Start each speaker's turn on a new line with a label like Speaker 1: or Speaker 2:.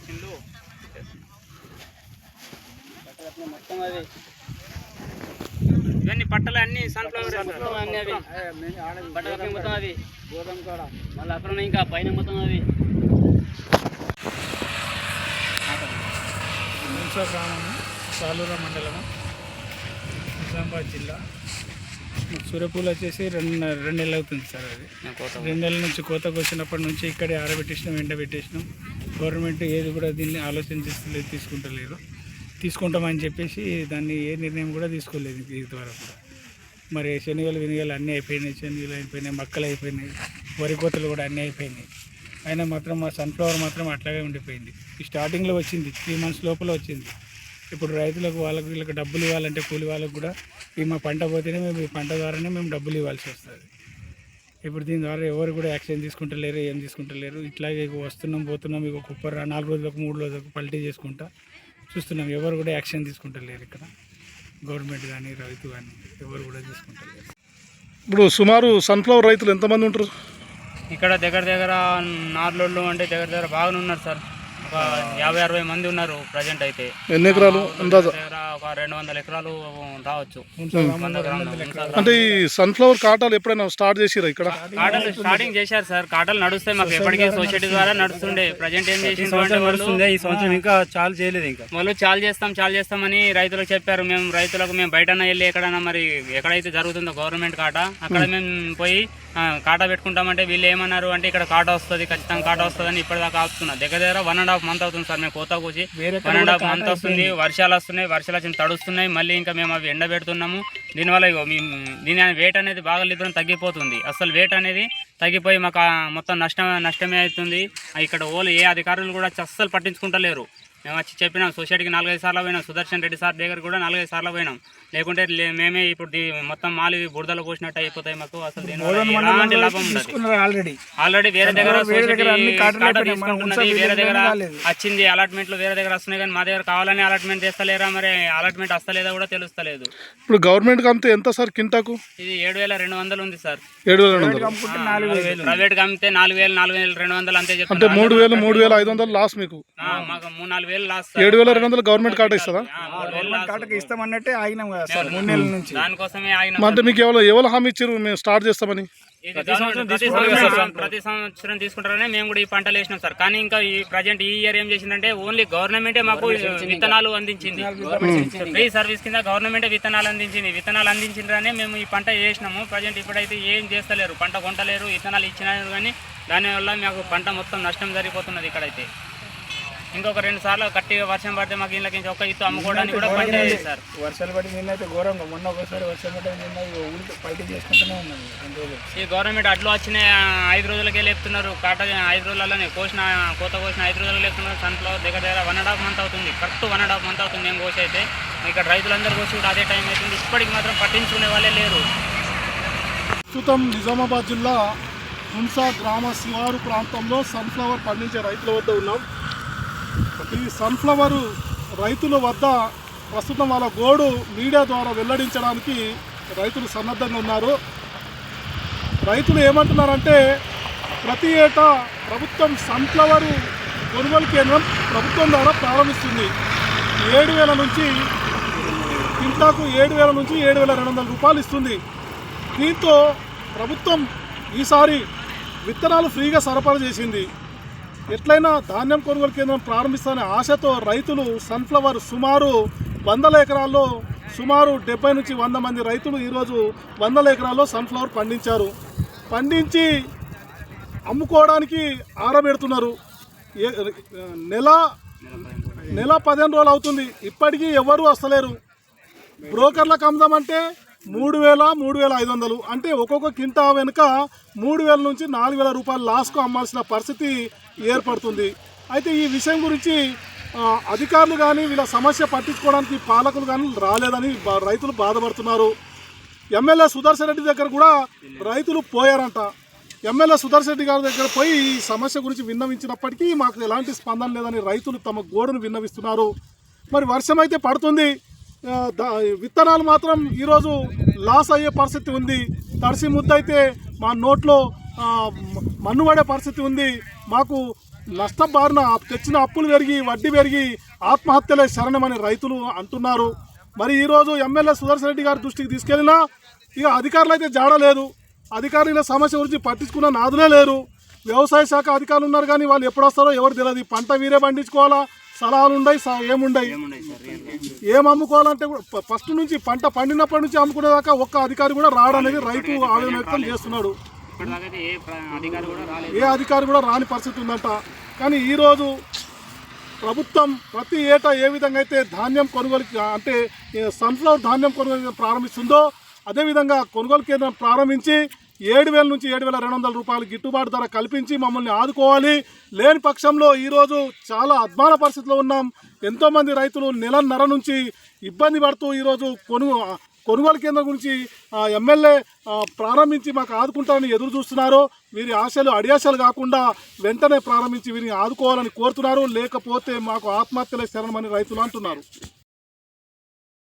Speaker 1: వచ్చిండు
Speaker 2: మొత్తం అవి
Speaker 1: ఇవన్నీ పట్టలు అన్ని సన్ఫ్లవర్
Speaker 2: మొత్తం అన్ని అవి. బట్టలకి మొత్తం అవి. గోదాం కూడా. మళ్ళీ అక్కడ ఉన్నాయి ఇంకా పైన మొత్తం అవి.
Speaker 3: మున్సా గ్రామం సాలూర మండలము నిజామాబాద్ జిల్లా. సూర్యపూలు వచ్చేసి రెండు రెండు నెలలు అవుతుంది సార్ అది. రెండు నెలల నుంచి కోతకు వచ్చినప్పటి నుంచి ఇక్కడే ఆరబెట్టేసినాం ఎండబెట్టేసినాం. గవర్నమెంట్ ఏది కూడా దీన్ని ఆలోచన ఆలోచించలేదు తీసుకుంటలేదు. తీసుకుంటామని చెప్పేసి దాన్ని ఏ నిర్ణయం కూడా తీసుకోలేదు దీని ద్వారా కూడా. మరి శనగలు వినగలు అన్నీ అయిపోయినాయి శనగలు అయిపోయినాయి మక్కలు అయిపోయినాయి వరి కోతలు కూడా అన్నీ అయిపోయినాయి. అయినా మాత్రం మా సన్ఫ్లవర్ మాత్రం అట్లాగే ఉండిపోయింది. ఈ స్టార్టింగ్లో వచ్చింది త్రీ మంత్స్ లోపల వచ్చింది. ఇప్పుడు రైతులకు వాళ్ళకు వీళ్ళకి డబ్బులు ఇవ్వాలంటే కూలి వాళ్ళకు కూడా ఈ మా పంట పోతేనే మేము ఈ పంట ద్వారానే మేము డబ్బులు ఇవ్వాల్సి వస్తుంది. ఇప్పుడు దీని ద్వారా ఎవరు కూడా యాక్షన్ తీసుకుంటలేరు ఏం తీసుకుంటలేరు. ఇట్లాగే ఇక వస్తున్నాం పోతున్నాం ఇక కుప్పర్ నాలుగు రోజులకు మూడు రోజులకు పల్టీ చేసుకుంటా చూస్తున్నాం. ఎవరు కూడా యాక్షన్ తీసుకుంటలేరు ఇక్కడ. గవర్నమెంట్ కానీ రైతు కానీ ఎవరు కూడా తీసుకుంటలేరు.
Speaker 4: ఇప్పుడు సుమారు సన్ఫ్లవర్ రైతులు ఎంతమంది ఉంటారు?
Speaker 1: ఇక్కడ దగ్గర దగ్గర నార్లోళ్ళు అంటే దగ్గర దగ్గర బాగానే ఉన్నారు సార్. ఒక యాభై అరవై మంది ఉన్నారు ప్రజెంట్ అయితే.
Speaker 4: ఎన్ని ఎకరాలు?
Speaker 1: ఒక రెండు వందల ఎకరాలు రావచ్చు.
Speaker 4: అంటే ఈ సన్ఫ్లవర్ కాటాలు ఎప్పుడైనా స్టార్ట్ చేసిరా ఇక్కడ?
Speaker 1: కాటలు స్టార్టింగ్ చేశారు సార్. కాటలు నడుస్తాయి మాకు ఎప్పటికీ. సొసైటీ ద్వారా నడుస్తుండే. ప్రజెంట్ ఏం వాళ్ళు?
Speaker 2: ఈ సంవత్సరం ఇంకా చాలు చేయలేదు ఇంకా.
Speaker 1: వాళ్ళు చాలు చేస్తాం చాలు చేస్తామని రైతులకు చెప్పారు. మేము రైతులకు మేము బయటన వెళ్ళి ఎక్కడైనా మరి ఎక్కడైతే జరుగుతుందో గవర్నమెంట్ కాట అక్కడ మేము పోయి కాటా పెట్టుకుంటామంటే వీళ్ళు ఏమన్నారు అంటే ఇక్కడ కాటా వస్తుంది ఖచ్చితంగా కాటా వస్తుందని ఇప్పటిదాకా ఆపుతున్నా దగ్గర దగ్గర వన్ అండ్ హాఫ్ మంత్ అవుతుంది సార్ మేము కోత కూసి. వన్ అండ్ హాఫ్ మంత్ వస్తుంది వర్షాలు వస్తున్నాయి వర్షాలు వచ్చి తడుస్తున్నాయి మళ్ళీ ఇంకా మేము అవి ఎండబెడుతున్నాము. దీనివల్ల దీని వెయిట్ అనేది బాగా లిబరం తగ్గిపోతుంది. అసలు వెయిట్ అనేది తగ్గిపోయి మాకు మొత్తం నష్టం నష్టమే అవుతుంది. ఇక్కడ ఓలు ఏ అధికారులు కూడా అస్సలు పట్టించుకుంటలేరు. మేము వచ్చి చెప్పినాం సొసైటీకి నాలుగైదు సార్లు పోయినాం సుదర్శన్ రెడ్డి సార్ దగ్గర కూడా నాలుగైదు సార్లు పోయినాం. లేకుంటే లే- మేమే ఇప్పుడు మొత్తం మాలి బురదలో పోసినట్టు అయిపోతాయి మాకు. అసలు ఎలాంటి లాభం
Speaker 3: ఆల్రెడీ
Speaker 1: ఆల్రెడీ వేరే దగ్గర వేరే దగ్గర. వచ్చింది అలాట్మెంట్లు వేరే దగ్గర వస్తున్నాయి కానీ మా దగ్గర కావాలని అలాట్మెంట్ చేస్తలేరా మరి? అలాట్మెంట్ వస్తలేదా కూడా తెలుస్తలేదు.
Speaker 4: ఇప్పుడు గవర్నమెంట్కి అమ్మితే ఎంత సార్ కింటాకు?
Speaker 1: ఇది ఏడు వేల రెండు వందలు ఉంది సార్.
Speaker 4: ఏడు వేల రెండు వందలు.
Speaker 1: ప్రైవేట్ అమ్మితే నాలుగు వేలు నాలుగు వేలు రెండు వందలు అంతే
Speaker 4: అంటే
Speaker 1: చెప్తున్నారు
Speaker 4: మూడు వేలు మూడు వేల ఐదు వందలు లాస్ మీకు.
Speaker 1: మాకు మూడు నాలుగు వేలు లాస్ట్
Speaker 4: ఏడు వేల రెండు వందలు గవర్నమెంట్ కాట ఇస్తుందా?
Speaker 3: ఇస్తామన్నట్టే ఆగినాం మూడు నెలల నుంచి.
Speaker 1: దానికోసమే ఆగిన
Speaker 4: అంటే మీకు ఎవరు ఎవరు హామీ ఇచ్చారు? మేము స్టార్ట్ చేస్తామని.
Speaker 1: ప్రతి సంవత్సరం ప్రతి సంవత్సరం తీసుకుంటారని మేము కూడా ఈ పంటలు వేసినాం సార్. కానీ ఇంకా ఈ ప్రజెంట్ ఈ ఇయర్ ఏం చేసిందంటే ఓన్లీ గవర్నమెంటే మాకు విత్తనాలు అందించింది. ఫ్రీ సర్వీస్ కింద గవర్నమెంటే విత్తనాలు అందించింది. విత్తనాలు అందించిందనే మేము ఈ పంట వేసినాము. ప్రజెంట్ ఇప్పుడైతే ఏం చేస్తలేరు. పంట కొంటలేరు విత్తనాలు ఇచ్చినారు కానీ దానివల్ల మాకు పంట మొత్తం నష్టం జరిగిపోతున్నది ఇక్కడైతే. ఇంకొక రెండు సార్లు గట్టిగా వర్షం పడితే మాకు ఇళ్ళకి ఒక ఇత్తు అమ్ముకోవడానికి కూడా పంట లేదు సార్.
Speaker 3: వర్షాలు పడి నిన్నైతే ఘోరంగా. మొన్న ఒకసారి వర్షం పడి నిన్న ఇక ఊరికి పల్టీ చేసుకుంటూనే ఉన్నాం.
Speaker 1: ఈ గవర్నమెంట్ అడ్లు వచ్చిన ఐదు రోజులకే లేపుతున్నారు. కాట ఐదు రోజులలోనే కోసిన కోత కోసిన ఐదు రోజులు లేపుతున్నారు. సన్ఫ్లవర్ దగ్గర దగ్గర వన్ అండ్ హాఫ్ మంత్ అవుతుంది. Correct one and half month అవుతుంది మేము కోసి అయితే. ఇక్కడ రైతులందరూ కోసి కూడా అదే టైం అవుతుంది. ఇప్పటికి మాత్రం పట్టించుకునే వాళ్ళే లేరు.
Speaker 4: ప్రస్తుతం నిజామాబాద్ జిల్లా హుంసా గ్రామ శివారు ప్రాంతంలో సన్ఫ్లవర్ పండించే రైతుల వద్ద ఉన్నాం. ఈ సన్ఫ్లవర్ రైతుల వద్ద ప్రస్తుతం వాళ్ళ గోడు మీడియా ద్వారా వెల్లడించడానికి రైతులు సన్నద్ధంగా ఉన్నారు. రైతులు ఏమంటున్నారంటే ప్రతి ఏటా ప్రభుత్వం సన్ఫ్లవర్ కొనుగోలు కేంద్రం ప్రభుత్వం ద్వారా ప్రారంభిస్తుంది. ఏడు వేల నుంచి ఇంటాకు ఏడు వేల నుంచి ఏడు వేల రెండు వందల రూపాయలు ఇస్తుంది. దీంతో ప్రభుత్వం ఈసారి విత్తనాలు ఫ్రీగా సరఫరా చేసింది. ఎట్లయినా ధాన్యం కొనుగోలు కేంద్రం ప్రారంభిస్తానే ఆశతో రైతులు సన్ఫ్లవర్ సుమారు వందల ఎకరాల్లో సుమారు డెబ్బై నుంచి వంద మంది రైతులు ఈరోజు వందల ఎకరాల్లో సన్ఫ్లవర్ పండించారు. పండించి అమ్ముకోవడానికి ఆరబెడుతున్నారు నెల నెల పదిహేను రోజులు అవుతుంది. ఇప్పటికీ ఎవరు వస్తలేరు బ్రోకర్లకు అమ్ముదామంటే మూడు వేల మూడు వేల ఐదు వందలు. అంటే ఒక్కొక్క కింటా వెనుక మూడు వేల నుంచి నాలుగు వేల రూపాయలు లాస్కు అమ్మాల్సిన పరిస్థితి ఏర్పడుతుంది. అయితే ఈ విషయం గురించి అధికారులు కానీ వీళ్ళ సమస్య పట్టించుకోవడానికి పాలకులు కానీ రాలేదని రైతులు బాధపడుతున్నారు. ఎమ్మెల్యే సుదర్శన్ రెడ్డి దగ్గర కూడా రైతులు పోయారంట. ఎమ్మెల్యే సుదర్శన్ రెడ్డి గారి దగ్గర పోయి ఈ సమస్య గురించి విన్నవించినప్పటికీ మాకు ఎలాంటి స్పందన లేదని రైతులు తమ గోడును విన్నవిస్తున్నారు. మరి వర్షం అయితే పడుతుంది. విత్తనాలు మాత్రం ఈరోజు లాస్ అయ్యే పరిస్థితి ఉంది. తడిసి ముద్ద అయితే మా నోట్లో మన్ను పడే పరిస్థితి ఉంది. మాకు నష్టబారిన తెచ్చిన అప్పులు పెరిగి వడ్డీ పెరిగి ఆత్మహత్యలే శరణమని రైతులు అంటున్నారు. మరి ఈరోజు ఎమ్మెల్యే సుదర్శన్ రెడ్డి గారి దృష్టికి తీసుకెళ్ళినా ఇక అధికారులు అయితే జాడలేదు అధికారుల సమస్య గురించి పట్టించుకున్న నాదులే లేరు. వ్యవసాయ శాఖ అధికారులు ఉన్నారు కానీ వాళ్ళు ఎప్పుడు వస్తారో ఎవరు తెలియదు పంట వీరే పండించుకోవాలా? సలహాలు ఉండయి స- ఏముండయి? ఏం అమ్ముకోవాలంటే కూడా ఫస్ట్ నుంచి పంట పండినప్పటి నుంచి అమ్ముకునేదాకా ఒక్క అధికారి కూడా రాడనేది రైతు ఆవేదన వ్యక్తం చేస్తున్నాడు.
Speaker 1: ఏ అధికారి కూడా
Speaker 4: రాని పరిస్థితి ఉందంట. కానీ ఈరోజు ప్రభుత్వం ప్రతి ఏటా ఏ విధంగా అయితే ధాన్యం కొనుగోలు అంటే సన్ఫ్లవర్ ధాన్యం కొనుగోలు ప్రారంభిస్తుందో అదేవిధంగా కొనుగోలు కేంద్రం ప్రారంభించి ఏడు వేల నుంచి ఏడు వేల రెండు వందల రూపాయలు గిట్టుబాటు ధర కల్పించి మమ్మల్ని ఆదుకోవాలి. లేని పక్షంలో ఈరోజు చాలా అద్మాన పరిస్థితిలో ఉన్నాం. ఎంతోమంది రైతులు నెలన్నర నుంచి ఇబ్బంది పడుతూ ఈరోజు కొను కొనుగోలు కేంద్రం గురించి ఎమ్మెల్యే ప్రారంభించి మాకు ఆదుకుంటారని ఎదురు చూస్తున్నారు. వీరి ఆశలు అడియాశలు కాకుండా వెంటనే ప్రారంభించి వీరిని ఆదుకోవాలని కోరుతున్నారు. లేకపోతే మాకు ఆత్మహత్యలే శరణమని రైతులు అంటున్నారు.